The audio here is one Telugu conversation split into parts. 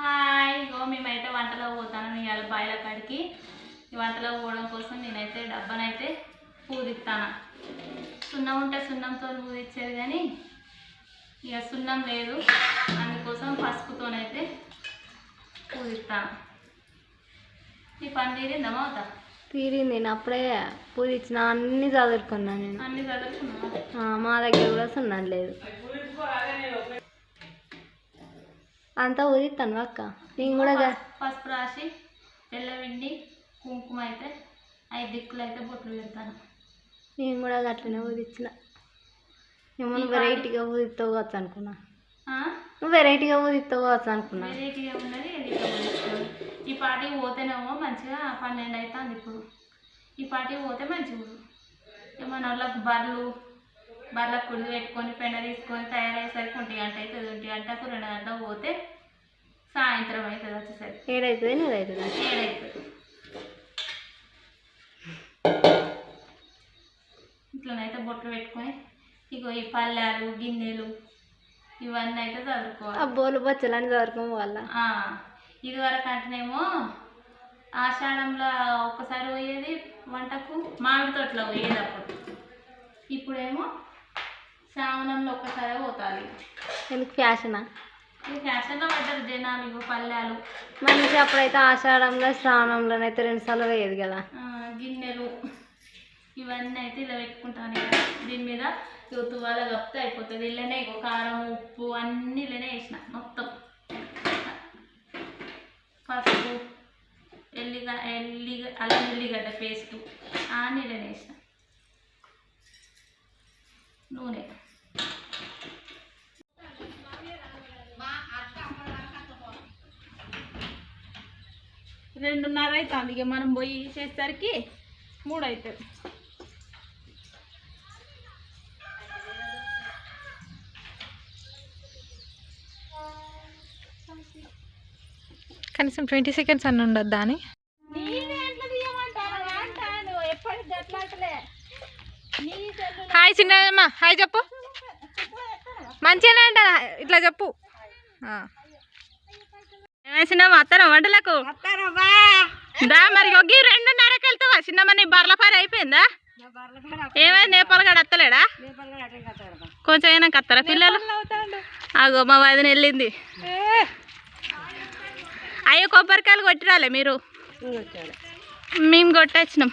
హాయ్ ఇగో మేమైతే వంటలో పోతాను ఇవాళ బాయిల కాడికి. ఈ వంటలో పోవడం కోసం నేనైతే డబ్బానైతే పూదిస్తాను సున్నం ఉంటే సున్నంతో పూదిచ్చేది కానీ ఇక సున్నం లేదు. అందుకోసం పసుపుతోనైతే పూదిస్తాను ఈ పని తీరిందమ్మా అవుతా తీరింది. నేను అప్పుడే పూజ ఇచ్చిన అన్ని చదువుకున్నా నేను. అన్ని చదువుకున్నావా? ఆ, మా దగ్గర కూడా సున్నం లేదు. అంతా ఊదిస్తాను అక్క. నేను కూడా పసుపు రాసి తెల్లవిండి కుంకుమ అయితే ఐదు దిక్కులు అయితే బొట్లు పెడతాను. నేను కూడా అట్లనే ఊదిచ్చిన ఏమన్నా వెరైటీగా ఊదిస్తావు కావచ్చు అనుకున్నా? నువ్వు వెరైటీగా ఊదిస్తావు కావచ్చు అనుకున్నా. వెరైటీగా ఉన్నది ఈ పాటికి పోతేనేమో మంచిగా పన్నెండు అవుతుంది ఇప్పుడు. ఈ పాటికి పోతే మంచిగా మన వాళ్ళకి బర్రెలు బర్రెలకు కుడి పెట్టుకొని పెండ తీసుకొని తయారయ్యేసరికి ఒంటి గంట అవుతుంది ఒంటి గంటకు రెండు గంటలకు పోతే సాయంత్రం అవుతుంది వచ్చేసరికి. ఏడవుతుంది నీదవుతుంది ఏడవుతుంది ఇట్లనైతే బొట్లు పెట్టుకొని ఇగో ఈ పళ్ళాలు గిన్నెలు ఇవన్నీ అయితే చదువుకోవాలి. బోలు బొచ్చలని చదువుకోము వాళ్ళ ఆ, ఇది వరకు అంటేనేమో ఆషాఢంలో ఒక్కసారి పోయేది వంటకు మామిడి తోటలో పోయేది అప్పుడు. ఇప్పుడేమో శ్రావణంలో ఒక్కసారి పోతాది. ఎందుకు ఫ్యాషనా? ఈ ఫ్యాషన్లో పడ్డారు జనాలు ఇగో పల్లెలు. మంచి అప్పుడైతే ఆషాఢంలో శ్రావణంలోనైతే రెండు సార్లు వేయదు కదా. ఆ, గిన్నెలు ఇవన్నీ అయితే ఇలా పెట్టుకుంటాను ఇక. దీని మీద ఇగో తువాల కప్పితే అయిపోతుంది. ఇళ్ళనే ఇగో కారం ఉప్పు అన్నీ ఇళ్ళనే వేసిన మొత్తం. పసుపు ఎల్లిగ ఎల్లిగ అల్లం ఎల్లిగడ్డ పేస్టు అన్నీ ఇళ్ళనే వేసిన నూనె. రెండున్నర అవుతుంది ఇక మనం పోయి చేసేసరికి మూడు అవుతుంది కనీసం ట్వంటీ సెకండ్స్ అన్న ఉండద్దా అని? హాయ్ చిన్నమ్మ హాయ్ చెప్పు. మంచిగానే అంట ఇట్లా చెప్పు. ఆ. చిన్న అత్తరా వంటలకు? దా మరి ఒగ్గి రెండున్నరకి వెళ్తావా చిన్నమ్మ నీ బర్ల పని అయిపోయిందా? ఏమైంది? నేపాల్ గడ అత్తలేడా? కొంచెం అయినా కత్తరా పిల్లలు? అగో మా వదిన వెళ్ళింది. అయ్యో కొబ్బరికాయలు కొట్టిరాలే మీరు? మేము కొట్టొచ్చినాం.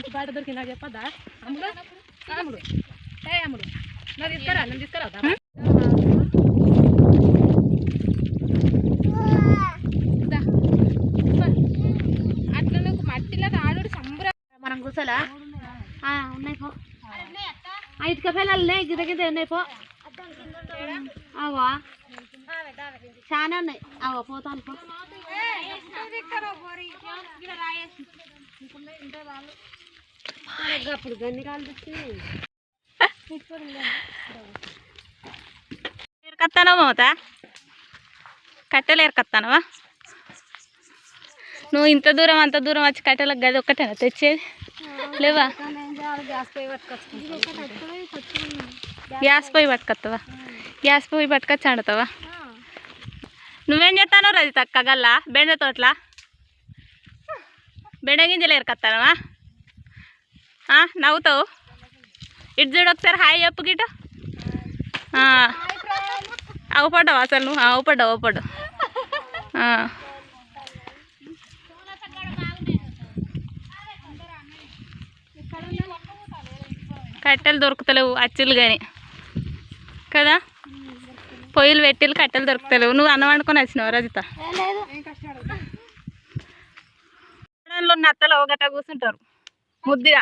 మంచి పాట దొరికిందా చెప్పదా అమ్ముడు? అమ్ముడు. ఏ అమ్ముడు? నువ్వు తీసుకురా నేను తీసుకురా అట్లా మట్టిలో ఆడు సంబరం. మనం కూర్చోలా? ఆ, ఉన్నాయి పో. ఐదు కఫేలు ఉన్నాయి గిద గిద ఉన్నాయి పో. అవా? చాలా ఉన్నాయి. అవా పోతాను పో. అప్పుడు గన్ని కాలు మమత కట్టెలు ఏరకత్తానవా నువ్వు ఇంత దూరం అంత దూరం వచ్చి కట్టెలకు గది ఒక్కటేనా తెచ్చేది? లేవా? గ్యాస్ పోయి పట్టుకొచ్చుకుంటాను గ్యాస్ పొయ్యి పట్టుకొస్తావా గ్యాస్ పొయ్యి పట్టుకొచ్చి వండుతావా నువ్వేం చేస్తానో రజిత తక్క గల్లా బెండ తోటల? బెండ గింజలు ఎరకత్తానవా నవ్వుతావు? ఇటు చూడు ఒకసారి హాయ్ చెప్పు గిట. అవపడ్డావు అసలు నువ్వు? అవపడ్డావు అవపడ్డావు. కట్టెలు దొరుకుతలేవు అచ్చులు కానీ కదా? పొయ్యిలు పెట్టిలు కట్టెలు దొరుకుతలేవు. నువ్వు అన్నం వండుకొని వచ్చినావు రజిత? ఉన్న అత్తలు ఒక గట్ట కూర్చుంటారు. ముద్దుగా.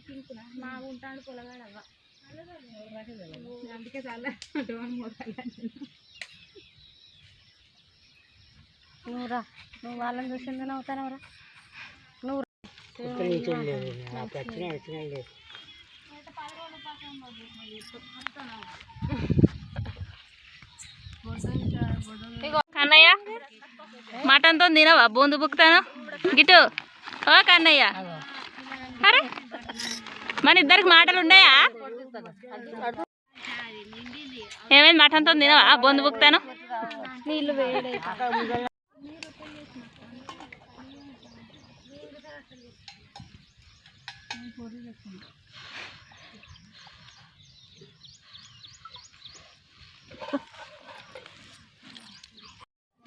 కూర్చోరా అదరా ఎత్తులోడా నువ్వురా నువ్వు వాళ్ళని చూసిందని అవుతానవరా నువ్వు కన్నయ్య మటన్తో తినవా? బొందు బుక్కుతాను? గిటు ఓ కన్నయ్య. అరే. మన ఇద్దరికి మాటలు ఉన్నాయా? ఏమైంది మటన్తో తినవా? బొందు వేడి.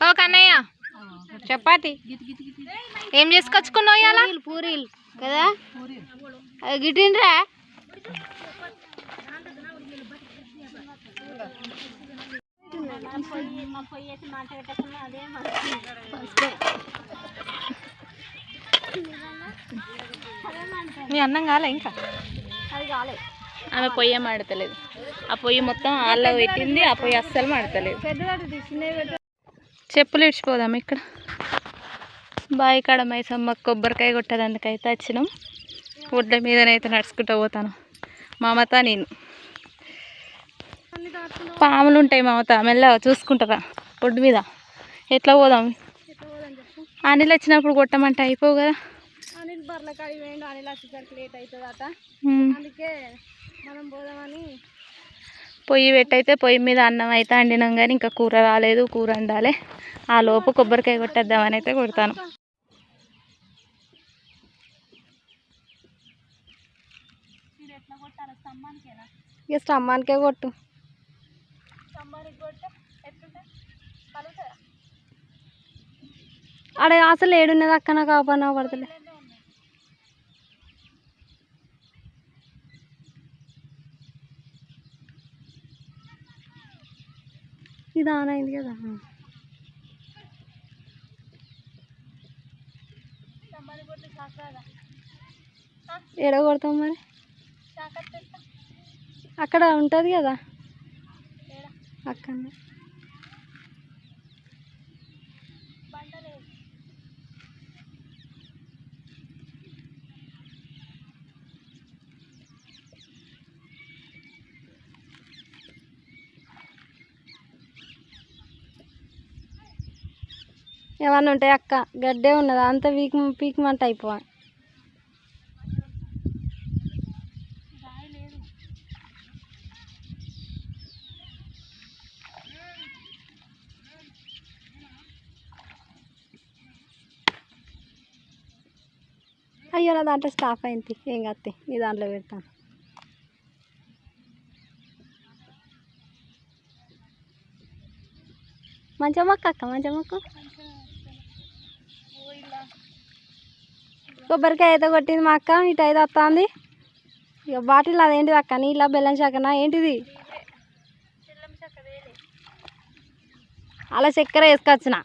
ఓ కన్నయ్య చపాతి. ఏం చేసుకొచ్చుకున్నావు పూరీలు పూరీలు. కదా? అది గిట్టిండ్రా? మీ అన్నం కాలే ఇంకా? ఆమె పొయ్యి మాడతలేదు ఆ పొయ్యి మొత్తం ఆళ్ళ పెట్టింది ఆ పొయ్యి అస్సలు మాడతలేదు. చెప్పులు ఇడిచిపోదాం ఇక్కడ. బావి కాడ మైసమ్మ కొబ్బరికాయ కొట్టేదానికైతే వచ్చినాం. ఒడ్ల మీదనైతే నడుచుకుంటూ పోతాను. మమత నేను. పాములు ఉంటాయి మమత మెల్లగా చూసుకుంటారా ఒడ్డు మీద? ఎట్లా పోదాం? అనిల్ వచ్చినప్పుడు కొట్టమంటే అయిపోవు కదా? అనిల్ బర్ల కాడి వేయండి అనిల్ వచ్చేసరికి లేట్ అవుతుందట. అందుకే మనం పోదామని పొయ్యి పెట్టయితే పొయ్యి మీద అన్నం అయితే వండినాం కానీ ఇంకా కూర రాలేదు కూర వండాలి. ఆ లోపు కొబ్బరికాయ కొట్టేద్దామని అయితే కొడతాను. ఇక స్టమ్మానికే కొట్టు. ఆడ అసలు ఏడున్నది అక్క నాకు ఆపన పడతలే. ఇది ఆన్ అయింది కదా. ఏడ కొడతాం మరి? అక్కడ ఉంటుంది కదా? అక్కడ ఏమన్నా ఉంటాయి అక్క గడ్డే ఉన్నదా? అంత వీక్ పీకమంట అయిపోవాలి అయ్యో నా దాంట్లో స్టాఫ్ అయింది. ఏం కత్తి నీ దాంట్లో పెడతాను. మంచిగా మొక్క అక్క మంచిగా మొక్క. కొబ్బరికాయ అయితే కొట్టింది మా అక్క ఇటు అయితే వస్తుంది. ఇక బాటిల్ అదేంటిది అక్క నీళ్ళ బెల్లం శాఖనా ఏంటిది? అలా చక్కెర వేసుకొచ్చిన.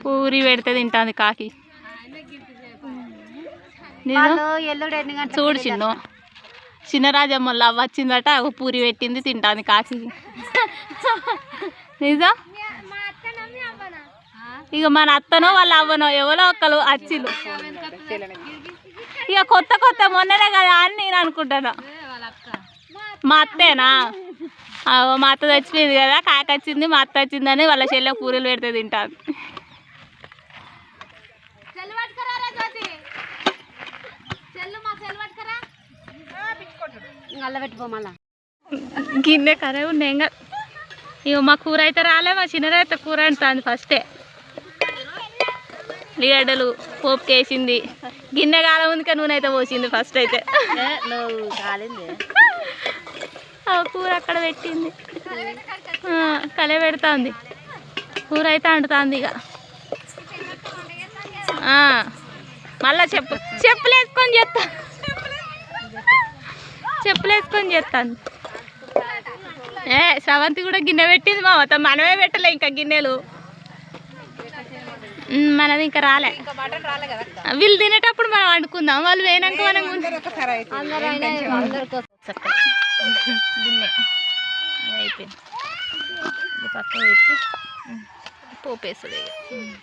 పూరి పెడితే తింటాంది కాకి. చూడు చిన్ను. చిన్నరాజమ్మ లవ్ వచ్చిందట ఒక పూరి పెట్టింది తింటాంది కాకి. నిజం? ఇక మన అత్తనో వాళ్ళ అవ్వనో ఎవరో ఒకరు వచ్చిళ్ళు ఇక కొత్త కొత్త మొన్ననే కదా అని నేను అనుకుంటాను. మా అత్తేనా? మా అత్త చచ్చిపోయింది కదా కాక వచ్చింది మా అత్త వచ్చిందని వాళ్ళ చెల్లె పూరీలు పెడితే తింటాను గిన్నె కరే ఉన్నాయి ఇంకా ఇక మా కూర అయితే రాలే మా చిన్నదైతే కూర అంటుంది ఫస్టే ఉల్లిగడ్డలు పోపుకి వేసింది గిన్నె కాలం ఉంది కానీ నూనె అయితే పోసింది ఫస్ట్ అయితే. ఆ కూర అక్కడ పెట్టింది. కలే పెడుతుంది. కూర అయితే అంటుతుంది ఇక ఆ, మళ్ళా చెప్పు. చెప్పులు చేస్తాను ఏ శ్రవంతి కూడా గిన్నె పెట్టింది మా మొత్తం మనమే పెట్టలే ఇంకా గిన్నెలు. మనది ఇంకా రాలే. వీళ్ళు తినేటప్పుడు మనం వండుకుందాం. వాళ్ళు వేయనాక మనం గిన్నె. అది అయిపోయింది. ఇది పక్కన పెట్టి ఉమ్,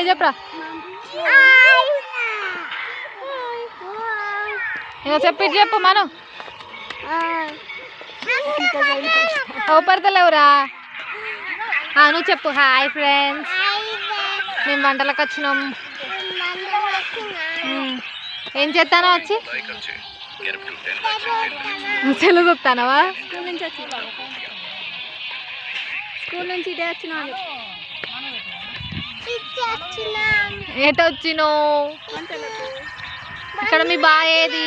హాయ్ చెప్పరా. ఇక చెప్పి చెప్పు మనం. ఓపడతలేవురా నువ్వు చెప్పు హాయ్ ఫ్రెండ్స్. మేము వంటలకు వచ్చినాం. ఏం చేస్తానో వచ్చి తెలుగు చెప్తానవా? స్కూల్ నుంచి వచ్చి స్కూల్ నుంచి ఇదే వచ్చినా. ఎటు వచ్చినో ఇక్కడ మీ బాగా ఏది?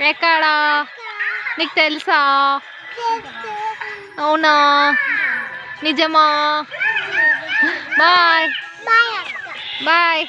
ఎక్కడా? నీకు తెలుసా? అవునా? నిజమా? బాయ్. బాయ్.